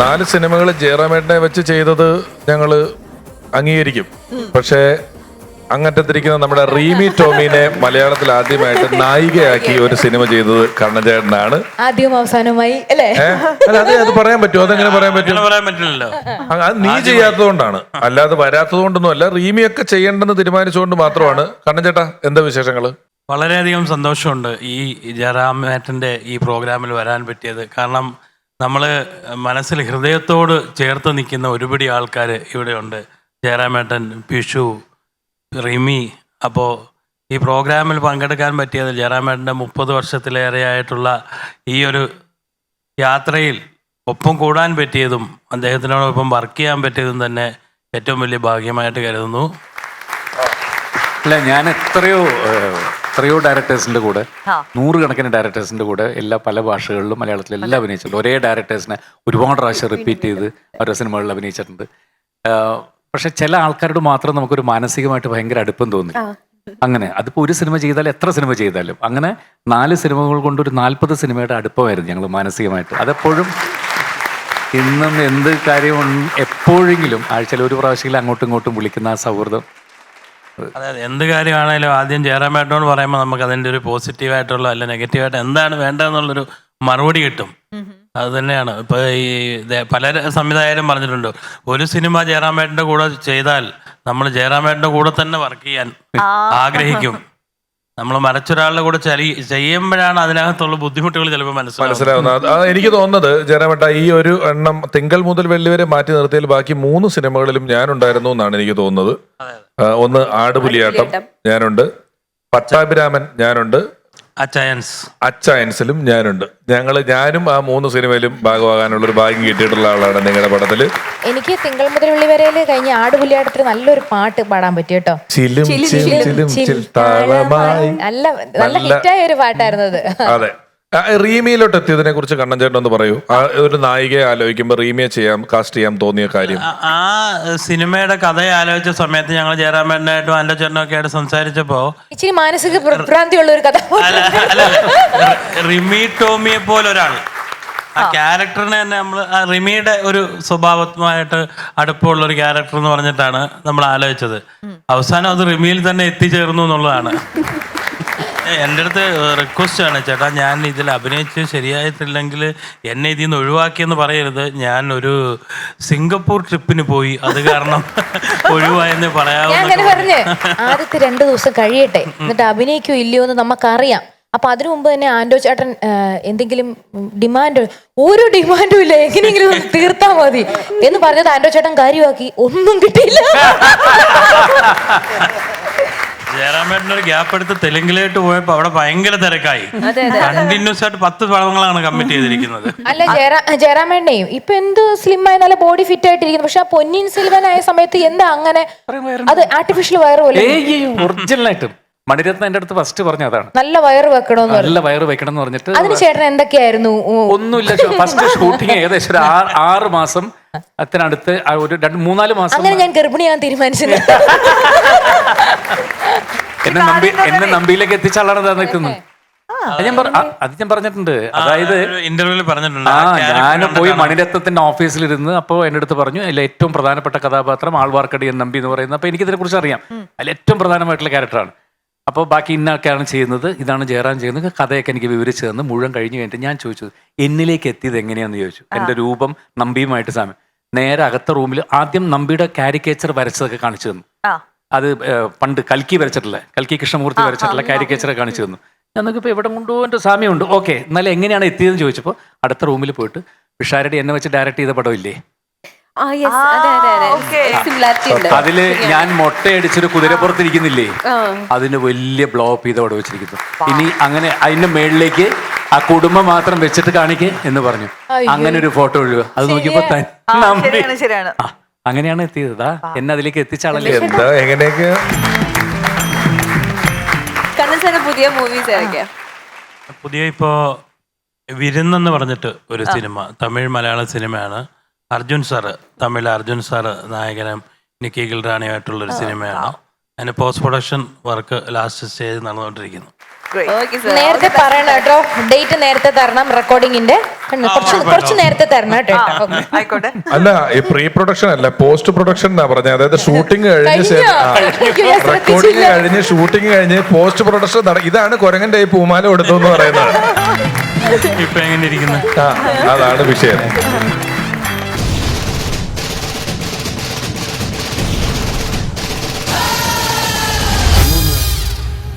നാല് സിനിമകൾ ജയറാമേട്ടനെ വെച്ച് ചെയ്തത് ഞങ്ങൾ അംഗീകരിക്കും. പക്ഷേ അങ്ങറ്റത്തിരിക്കുന്ന നമ്മുടെ റീമി ടോമിനെ മലയാളത്തിൽ ആദ്യമായിട്ട് നായികയാക്കി ഒരു സിനിമ ചെയ്തത് കണ്ണചേട്ടനാണ് ആദ്യം അവസാനമായി അല്ലേ? അല്ല അതെ അത് പറയാൻ പറ്റുമോ? അതെങ്ങനെ പറയാൻ പറ്റും? അങ്ങനെ പറയാൻ പറ്റില്ലല്ലോ. അത് നീ ചെയ്യാത്തതുകൊണ്ടാണ്. അല്ലാതെ വരാത്തത് കൊണ്ടൊന്നും അല്ല റീമിയൊക്കെ ചെയ്യേണ്ടെന്ന് തീരുമാനിച്ചുകൊണ്ട് മാത്രമാണ്. കണ്ണഞ്ചേട്ടാ എന്താ വിശേഷങ്ങൾ? വളരെയധികം സന്തോഷമുണ്ട് ഈ ജയറാമേട്ടന്റെ ഈ പ്രോഗ്രാമിൽ വരാൻ പറ്റിയത്. കാരണം നമ്മൾ മനസ്സിൽ ഹൃദയത്തോട് ചേർത്ത് നിൽക്കുന്ന ഒരുപിടി ആൾക്കാർ ഇവിടെയുണ്ട് ജയറാമേട്ടൻ പിഷു റിമി. അപ്പോൾ ഈ പ്രോഗ്രാമിൽ പങ്കെടുക്കാൻ പറ്റിയത് ജയറാമേട്ടന്റെ മുപ്പത് വർഷത്തിലേറെയായിട്ടുള്ള ഈ ഒരു യാത്രയിൽ ഒപ്പം കൂടാൻ പറ്റിയതും അദ്ദേഹത്തിനോടൊപ്പം വർക്ക് ചെയ്യാൻ പറ്റിയതും തന്നെ ഏറ്റവും വലിയ ഭാഗ്യമായിട്ട് കരുതുന്നു. അല്ല ഞാൻ എത്രയോ എത്രയോ ഡയറക്ടേഴ്സിന്റെ കൂടെ നൂറുകണക്കിന് ഡയറക്ടേഴ്സിന്റെ കൂടെ എല്ലാ പല ഭാഷകളിലും മലയാളത്തിൽ എല്ലാം അഭിനയിച്ചിട്ടുണ്ട്. ഒരേ ഡയറക്ടേഴ്സിനെ ഒരുപാട് പ്രാവശ്യം റിപ്പീറ്റ് ചെയ്ത് ഓരോ സിനിമകളിൽ അഭിനയിച്ചിട്ടുണ്ട്. പക്ഷെ ചില ആൾക്കാരോട് മാത്രം നമുക്കൊരു മാനസികമായിട്ട് ഭയങ്കര അടുപ്പം തോന്നി അങ്ങനെ അതിപ്പോൾ ഒരു സിനിമ ചെയ്താലും എത്ര സിനിമ ചെയ്താലും അങ്ങനെ നാല് സിനിമകൾ കൊണ്ട് ഒരു നാൽപ്പത് സിനിമയുടെ അടുപ്പമായിരുന്നു ഞങ്ങൾ മാനസികമായിട്ട്. അതെപ്പോഴും ഇന്നും എന്ത് കാര്യം എപ്പോഴെങ്കിലും ആഴ്ചയിൽ ഒരു പ്രാവശ്യം അങ്ങോട്ടും ഇങ്ങോട്ടും വിളിക്കുന്ന ആ സൗഹൃദം അതെ അതെ എന്ത് കാര്യമാണേലും ആദ്യം ജയറാമേട്ടനോട് പറയുമ്പോൾ നമുക്ക് അതിന്റെ ഒരു പോസിറ്റീവായിട്ടുള്ള അല്ല നെഗറ്റീവായിട്ട് എന്താണ് വേണ്ടതെന്നുള്ളൊരു മറുപടി കിട്ടും. അത് തന്നെയാണ്. ഇപ്പൊ ഈ പല സംവിധായകരും പറഞ്ഞിട്ടുണ്ട്. ഒരു സിനിമ ജയറാമേട്ടന്റെ കൂടെ ചെയ്താൽ നമ്മൾ ജയറാമേട്ടന്റെ കൂടെ തന്നെ വർക്ക് ചെയ്യാൻ ആഗ്രഹിക്കും. നമ്മൾ മരച്ചൊരാളുടെ കൂടെ ചലി ചെയ്യുമ്പോഴാണ് അതിനകത്തുള്ള ബുദ്ധിമുട്ടുകൾ ചിലപ്പോൾ മനസ്സിലാവുന്നത്. എനിക്ക് തോന്നുന്നത് ജനവട്ട ഈ ഒരു എണ്ണം തിങ്കൾ മുതൽ വെള്ളി വരെ മാറ്റി നിർത്തിയാൽ ബാക്കി മൂന്ന് സിനിമകളിലും ഞാനുണ്ടായിരുന്നു എന്നാണ് എനിക്ക് തോന്നുന്നത്. ഒന്ന് ആടുപുലിയാട്ടം. ഞാനുണ്ട്. പട്ടാഭിരാമൻ ഞാനുണ്ട്. അച്ചയൻസിലും ഞാനുണ്ട്. ഞങ്ങൾ ഞാനും ആ മൂന്ന് സിനിമയിലും ഭാഗമാകാനുള്ള ഒരു ഭാഗ്യം കിട്ടിയിട്ടുള്ള ആളാണ് നിങ്ങളുടെ പടത്തിൽ. എനിക്ക് തിങ്കൾ മുതൽ വരെയിൽ കഴിഞ്ഞ ആടുപുലിയാട്ടത്തിൽ നല്ലൊരു പാട്ട് പാടാൻ പറ്റി കേട്ടോ ചിലും ചിലും ചിൽ താളമായി. നല്ല നല്ല ഹിറ്റായ ഒരു പാട്ടായിരുന്നു അത്. അതെ. റീമിയിലോട്ട് എത്തിയതിനെ കുറിച്ച് കണ്ണൻ ചേട്ടൻ ഒന്ന് പറയൂ. ഒരു നായികയെ ആലോചിക്കുമ്പോൾ റീമിയെ ചെയ്യാം കാസ്റ്റ് ചെയ്യാം തോന്നിയ കാര്യം. ആ- സിനിമയുടെ കഥ ആലോചിച്ച സമയത്ത് ഞങ്ങൾ ജയറാമേട്ടനായിട്ടും അന്റെ ചേട്ടനൊക്കെ ആയിട്ട് സംസാരിച്ചപ്പോ ഇച്ചിരി മാനസിക ഉള്ള ഒരു കഥ അല്ല അല്ല റിമി ടോമിയെ പോലെ ഒരാൾ ആ. ക്യാരക്ടറിനെ തന്നെ നമ്മൾ ആ റിമിയുടെ ഒരു സ്വഭാവമായിട്ട് അടുപ്പമുള്ള ഒരു ക്യാരക്ടർ എന്ന് പറഞ്ഞിട്ടാണ് നമ്മൾ ആലോചിച്ചത്. അവസാനം അത് റിമിയിൽ തന്നെ എത്തിച്ചേർന്നു എന്നുള്ളതാണ്. എന്റെ അടുത്ത് റിക്വസ്റ്റ് ആണ് ചേട്ടാ. ഞാൻ ഇതിൽ അഭിനയിച്ച് ശരിയായിട്ടില്ലെങ്കിൽ എന്നെ ഇതിൽ നിന്ന് ഒഴിവാക്കിയെന്ന് പറയരുത്. ഞാൻ ഒരു സിംഗപ്പൂർ ട്രിപ്പിന് പോയി. അത് കാരണം ഒഴിവായെന്ന് ഞാൻ അങ്ങനെ പറയാവുന്ന പറഞ്ഞ്. ആദ്യത്തെ രണ്ടു ദിവസം കഴിയട്ടെ. എന്നിട്ട് അഭിനയിക്കോ ഇല്ലയോ എന്ന് നമുക്കറിയാം. അപ്പൊ അതിനു മുമ്പ് തന്നെ ആൻഡോ ചേട്ടൻ ആ, എന്തെങ്കിലും ഡിമാൻഡ് ഓരോ ഡിമാൻഡും ഇല്ല. എങ്ങനെയെങ്കിലും ഒന്ന് തീർത്താ മതി എന്ന് പറഞ്ഞത് ആൻഡോ ചേട്ടൻ കാര്യമാക്കി. ഒന്നും കിട്ടിയില്ല. ജയറാമേട്ടൻ ഒരു ഗ്യാപ്പ് എടുത്ത് തെലുങ്കിലോട്ട് പോയപ്പോ അവിടെ ഭയങ്കര തിരക്കായി. കണ്ടിന്യൂസ് ആയിട്ട് പത്ത് പടങ്ങളാണ് കമ്മിറ്റ് ചെയ്തിരിക്കുന്നത്. അല്ല ജയറാമേട്ടനെയും ഇപ്പൊ എന്ത് സ്ലിം ആയി നല്ല ബോഡി ഫിറ്റ് ആയിട്ടിരിക്കുന്നു. പക്ഷെ ആ പൊന്നിൻ സിൽവൻ ആയ സമയത്ത് എന്താ അങ്ങനെ അത് ആർട്ടിഫിഷ്യൽ വയറ് പോലെ ഒറിജിനലായിട്ടും മണിരത്ന എന്റെ അടുത്ത് ഫസ്റ്റ് പറഞ്ഞ അതാണ്. നല്ല വയറ് വെക്കണമെന്ന് പറഞ്ഞു. നല്ല വയറ് വെക്കണം എന്ന് പറഞ്ഞിട്ട് അതിന് ചേട്ടൻ എന്തൊക്കെയായിരുന്നു? ഒന്നുമില്ല ഫസ്റ്റ് ഷൂട്ടിങ് ഏകദേശം ഒരു ആറ് മാസം. അത്തിനടുത്ത് ഒരു രണ്ട് മൂന്നാൽ മാസം അങ്ങനെ ഞാൻ ഗർഭിണിയാൻ തീരുമാനിച്ചത്. എന്നെ നമ്പി എന്നെ നമ്പിയിലേക്ക് എത്തിച്ച ആളാണ് നിൽക്കുന്നത്. അത് ഞാൻ പറ- ആ, അത് ഞാൻ പറഞ്ഞിട്ടുണ്ട്. അതായത് ഇന്റർവ്യൂവിൽ പറഞ്ഞിട്ടുണ്ട്. ആ ആ character ഞാൻ പോയി മണിരത്നത്തിന്റെ ഓഫീസിലിരുന്ന് അപ്പോൾ എന്റെ അടുത്ത് പറഞ്ഞു അതിൽ ഏറ്റവും പ്രധാനപ്പെട്ട കഥാപാത്രം ആൾവാർക്കടി എൻ നമ്പി എന്ന് പറയുന്നത്. അപ്പോൾ എനിക്കിതിനെ കുറിച്ച് അറിയാം അതിൽ ഏറ്റവും പ്രധാനമായിട്ടുള്ള ക്യാരക്ടറാണ് അപ്പോൾ ബാക്കി ഇന്നൊക്കെയാണ് ചെയ്യുന്നത്. ഇതാണ് ജയറാൻ ചെയ്യുന്നത്. കഥയൊക്കെ എനിക്ക് വിവരിച്ചു തന്ന് മുഴുവൻ കഴിഞ്ഞ് കഴിഞ്ഞിട്ട് ഞാൻ ചോദിച്ചു എന്നിലേക്ക് എത്തിയത് എങ്ങനെയാന്ന്? ചോദിച്ചു. എന്റെ രൂപം നമ്പിയുമായിട്ട് സാമ്യം. നേരെ അകത്ത റൂമിൽ ആദ്യം നമ്പിയുടെ കാരിക്കേച്ചർ വരച്ചതൊക്കെ കാണിച്ചു തന്നു. അത് പണ്ട് കൽക്കി വരച്ചിട്ടുള്ള കൽക്കി കൃഷ്ണമൂർത്തി വരച്ചിട്ടുള്ള കാരിക്കേച്ചറെ കാണിച്ചു തന്നു ഞാൻ നോക്കിയപ്പോൾ ഇവിടെ കൊണ്ടോ എന്റെ സാമ്യമുണ്ട്. ഓക്കെ എന്നാലും എങ്ങനെയാണ് എത്തിയതെന്ന് ചോദിച്ചപ്പോൾ അടുത്ത റൂമിൽ പോയിട്ട് വിഷാരടി എന്നെ വെച്ച് ഡയറക്റ്റ് ചെയ്ത പടമില്ലേ? ആ യെസ് അതെ അതെ അതെ. സിമിലാരിറ്റി ഉണ്ട്. അതിൽ ഞാൻ മൊട്ടയടിച്ചൊരു കുതിരപ്പുറത്തിരിക്കുന്നില്ലേ അതിന് വലിയ ബ്ലോപ്പ് ചെയ്ത് അവിടെ വെച്ചിരിക്കുന്നു. ഇനി അങ്ങനെ അതിന്റെ മേളിലേക്ക് ആ കുടുംബം മാത്രം വെച്ചിട്ട് കാണിക്കേ എന്ന് പറഞ്ഞു. അങ്ങനെ ഒരു ഫോട്ടോ ഒഴിവ്. അത് നോക്കിയപ്പോ തന്നെ ശരിയാണ് അങ്ങനെയാണ് എത്തിയത്. ദാ എന്നെ അതിലേക്ക് എത്തിച്ച ആളല്ലേ എന്താ എങ്ങനെയൊക്കെ പുതിയ മൂവീസ് പുതിയ ഇപ്പോ വിരുന്നെന്ന് പറഞ്ഞിട്ട് ഒരു സിനിമ തമിഴ് മലയാള സിനിമയാണ്. അർജുൻ സാറ് തമിഴ് അർജുൻ സാറ് നായകനും നിക്കി ഗിൽറാണിയുമായിട്ടുള്ള ഒരു സിനിമയാണ്. അതിന് post production work last stage നടന്നുകൊണ്ടിരിക്കുന്നു. ഓക്കെ സാർ നേരത്തെ പറയണം കേട്ടോ. ഡേറ്റ് നേരത്തെ തരണം റെക്കോർഡിങ്ങിന്റെ കുറച്ച് കുറച്ച് നേരത്തെ തരണം കേട്ടോ. ആയിക്കോട്ടെ. അല്ല ഈ പ്രീ പ്രൊഡക്ഷൻ അല്ല പോസ്റ്റ് പ്രൊഡക്ഷൻ എന്നാ പറഞ്ഞത് അതായത് ഷൂട്ടിംഗ് കഴിഞ്ഞ റെക്കോർഡിംഗ് കഴിഞ്ഞ് ഷൂട്ടിംഗ് കഴിഞ്ഞ് പോസ്റ്റ് പ്രൊഡക്ഷൻ ഇതാണ് കുരങ്ങന്റെ ഈ പൂമാല കൊടുത്തു എന്ന് പറയുന്നത്. ഇപ്പൊ എങ്ങനെ ഇരിക്കുന്നത് ആ അതാണ് വിഷയം.